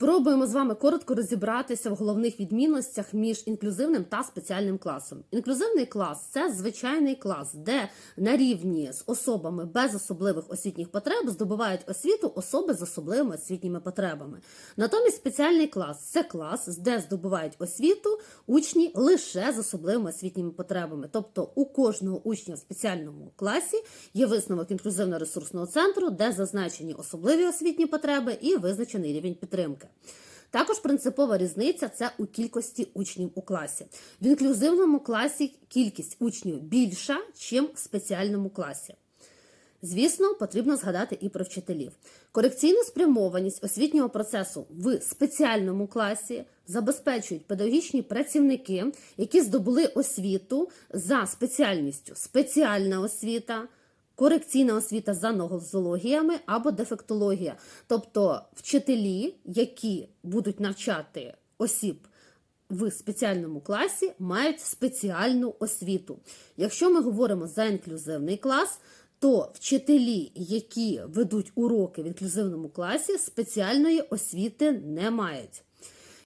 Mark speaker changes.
Speaker 1: Спробуємо з вами коротко розібратися в головних відмінностях між інклюзивним та спеціальним класом. Інклюзивний клас це звичайний клас, де на рівні з особами без особливих освітніх потреб здобувають освіту особи з особливими освітніми потребами. Натомість спеціальний клас це клас, де здобувають освіту учні лише з особливими освітніми потребами. Тобто у кожного учня в спеціальному класі є висновок інклюзивно-ресурсного центру, де зазначені особливі освітні потреби і визначений рівень підтримки. Також принципова різниця це у кількості учнів у класі. В інклюзивному класі кількість учнів більша, ніж в спеціальному класі. Звісно, потрібно згадати і про вчителів. Корекційну спрямованість освітнього процесу в спеціальному класі забезпечують педагогічні працівники, які здобули освіту за спеціальністю спеціальна освіта. Корекційна освіта за нозологіями або дефектологія, тобто вчителі, які будуть навчати осіб в спеціальному класі, мають спеціальну освіту. Якщо ми говоримо за інклюзивний клас, то вчителі, які ведуть уроки в інклюзивному класі, спеціальної освіти не мають.